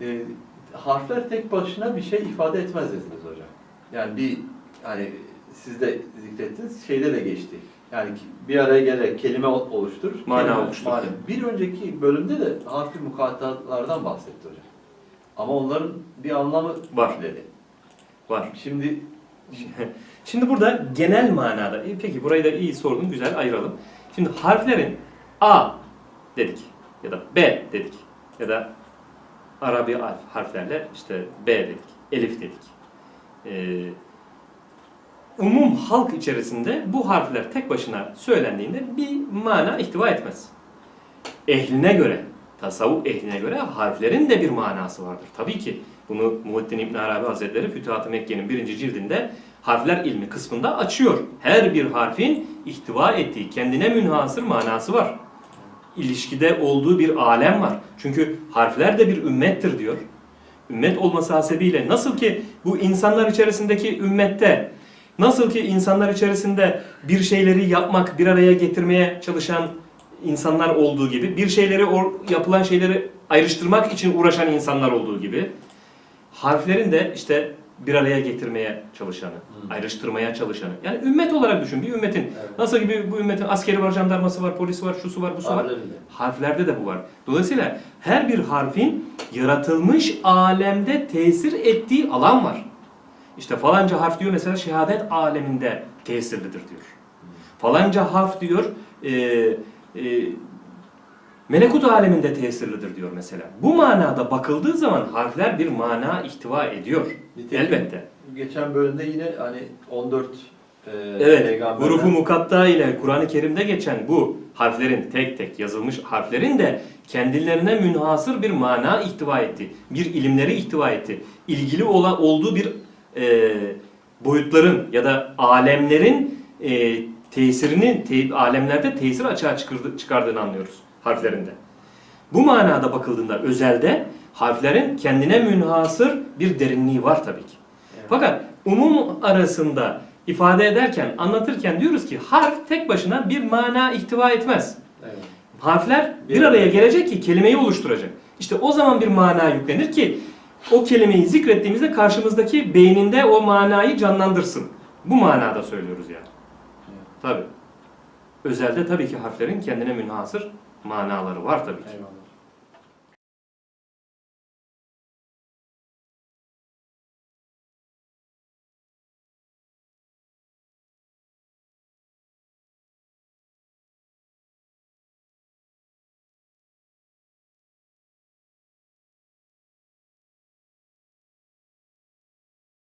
e, harfler tek başına bir şey ifade etmez dediniz hocam. Yani bir hani siz de zikrettiniz şeyde de geçti. Yani bir araya gelerek kelime ol- oluşturur. Mana kelime- oluşturur. mana. Bir önceki bölümde de harfi mukattalardan bahsetti hocam. Ama onların bir anlamı Var. dedi. Var. Şimdi Şimdi burada genel manada, e, peki burayı da iyi sordun, güzel ayıralım. Şimdi harflerin A dedik ya da B dedik ya da Arabi harf, harflerle işte B dedik, Elif dedik. Ee, umum halk içerisinde bu harfler tek başına söylendiğinde bir mana ihtiva etmez. Ehline göre, tasavvuf ehline göre harflerin de bir manası vardır. Tabii ki bunu Muhittin İbn Arabi Hazretleri Fütuhat-ı Mekke'nin birinci cildinde harfler ilmi kısmında açıyor. Her bir harfin ihtiva ettiği kendine münhasır manası var. İlişkide olduğu bir alem var. Çünkü harfler de bir ümmettir diyor. Ümmet olması hasebiyle nasıl ki bu insanlar içerisindeki ümmette nasıl ki insanlar içerisinde bir şeyleri yapmak, bir araya getirmeye çalışan insanlar olduğu gibi, bir şeyleri yapılan şeyleri ayrıştırmak için uğraşan insanlar olduğu gibi harflerin de işte bir araya getirmeye çalışanı, Hmm. ayrıştırmaya çalışanı. Yani ümmet olarak düşün. Bir ümmetin Evet. nasıl gibi bu ümmetin askeri var, jandarması var, polisi var, şusu var, busu var. harflerin de. Harflerde de bu var. Dolayısıyla her bir harfin yaratılmış alemde tesir ettiği alan var. İşte falanca harf diyor mesela şehadet aleminde tesirlidir diyor. Falanca harf diyor e, e, melekut aleminde tesirlidir diyor mesela. Bu manada bakıldığı zaman harfler bir mana ihtiva ediyor. Nitekim Elbette. Geçen bölümde yine hani 14 e, Evet, hurufu mukatta ile Kur'an-ı Kerim'de geçen bu harflerin tek tek yazılmış harflerin de kendilerine münhasır bir mana ihtiva etti. Bir ilimleri ihtiva etti. İlgili ola, olduğu bir e, boyutların ya da alemlerin e, tesirinin, te- alemlerde tesir açığa çıkardı- çıkardığını anlıyoruz harflerinde. Bu manada bakıldığında özelde harflerin kendine münhasır bir derinliği var tabii ki. Evet. Fakat umum arasında ifade ederken, anlatırken diyoruz ki harf tek başına bir mana ihtiva etmez. Evet. Harfler bir araya gelecek ki kelimeyi oluşturacak. İşte o zaman bir mana yüklenir ki o kelimeyi zikrettiğimizde karşımızdaki beyninde o manayı canlandırsın. Bu manada söylüyoruz yani. Tabi. Özelde tabii ki harflerin kendine münhasır manaları var tabii ki. Eyvallah.